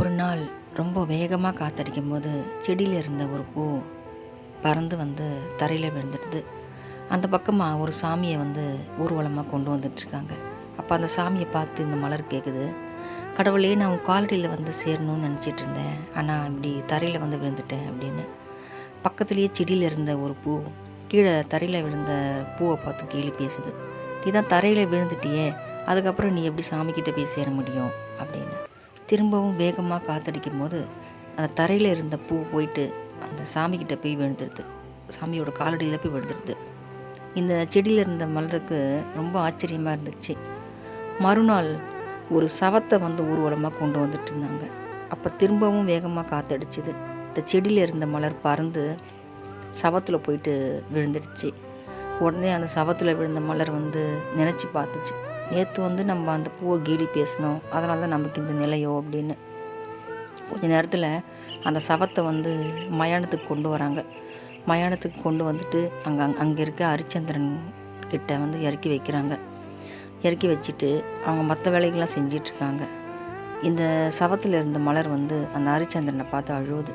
ஒரு நாள் ரொம்ப வேகமாக காத்தடிக்கும் போது செடியில் இருந்த ஒரு பூ பறந்து வந்து தரையில் விழுந்துடுது. அந்த பக்கமாக ஒரு சாமியை வந்து ஊர்வலமாக கொண்டு வந்துட்டுருக்காங்க. அப்போ அந்த சாமியை பார்த்து இந்த மலர் கேட்குது கடவுளே நான் உன் காலடியில் வந்து சேரணும்னு நினச்சிட்டு இருந்தேன். ஆனால் இப்படி தரையில் வந்து விழுந்துட்டேன் அப்படின்னு. பக்கத்துலேயே செடியில் இருந்த ஒரு பூ கீழே தரையில் விழுந்த பூவை பார்த்து கேலி பேசுது. நீ தான் தரையில் விழுந்துட்டியே. அதுக்கப்புறம் நீ எப்படி சாமிக்கிட்ட போய் சேர முடியும்? அப்படின்னு. திரும்பவும் வேகமாக காத்தடிக்கும் போது அந்த தரையில் இருந்த பூ போயிட்டு அந்த சாமிக்கிட்ட போய் விழுந்துடுது சாமியோட காலடியில் போய் விழுந்துடுது இந்த செடியில் இருந்த மலருக்கு ரொம்ப ஆச்சரியமாக இருந்துச்சு. மறுநாள் ஒரு சவத்தை வந்து ஊர்வலமாக கொண்டு வந்துட்டு இருந்தாங்க. அப்போ திரும்பவும் வேகமாக காத்தடிச்சுது. இந்த செடியில் இருந்த மலர் பறந்து சவத்தில் போயிட்டு விழுந்துடுச்சு. உடனே அந்த சவத்தில் விழுந்த மலர் வந்து நினச்சி பார்த்துச்சு. நேற்று வந்து நம்ம அந்த பூவை கீழி பேசினோம். அதனால தான் நமக்கு இந்த நிலையோ அப்படின்னு. கொஞ்ச நேரத்தில் அந்த சவத்தை வந்து மயானத்துக்கு கொண்டு வராங்க. மயானத்துக்கு கொண்டு வந்துட்டு அங்கே அங்கே இருக்க ஹரிச்சந்திரன் கிட்ட வந்து இறக்கி வைக்கிறாங்க. இறக்கி வச்சுட்டு அவங்க மற்ற வேலைகள்லாம் செஞ்சிட்ருக்காங்க இந்த சவத்தில் இருந்த மலர் வந்து அந்த ஹரிச்சந்திரனை பார்த்து அழுவுது.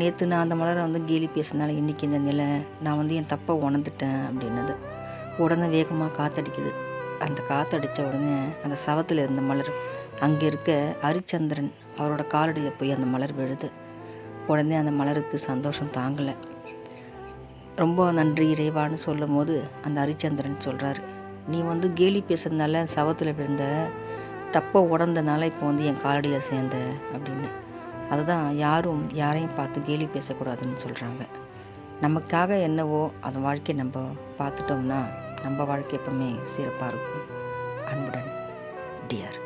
நேற்று நான் அந்த மலரை வந்து கேலி பேசினால இன்றைக்கி இந்த நிலை நான் வந்து என் தப்பை உணர்ந்துட்டேன் அப்படின்னது. உடனே வேகமாக காத்தடிக்குது. அந்த காற்றடித்த உடனே அந்த சவத்தில் இருந்த மலர் அங்கே இருக்க ஹரிச்சந்திரன் அவரோட காலடியில் போய் அந்த மலர் விழுது. உடனே அந்த மலருக்கு சந்தோஷம் தாங்கலை. ரொம்ப நன்றி இறைவான்னு சொல்லும் போது அந்த ஹரிச்சந்திரன் சொல்கிறாரு நீ வந்து கேலி பேசுறதுனால சவத்தில் விழுந்த தப்பை உடந்தனால இப்போ வந்து என் காலடியில் சேர்ந்த அப்படின்னு. அதுதான் யாரும் யாரையும் பார்த்து கேலி பேசக்கூடாதுன்னு சொல்கிறாங்க நமக்காக என்னவோ அந்த வாழ்க்கையை நம்ம பார்த்துட்டோம்னா நம்ம வாழ்க்கை எப்பவுமே சிறப்பாக இருக்கும். அன்புடன் டியர்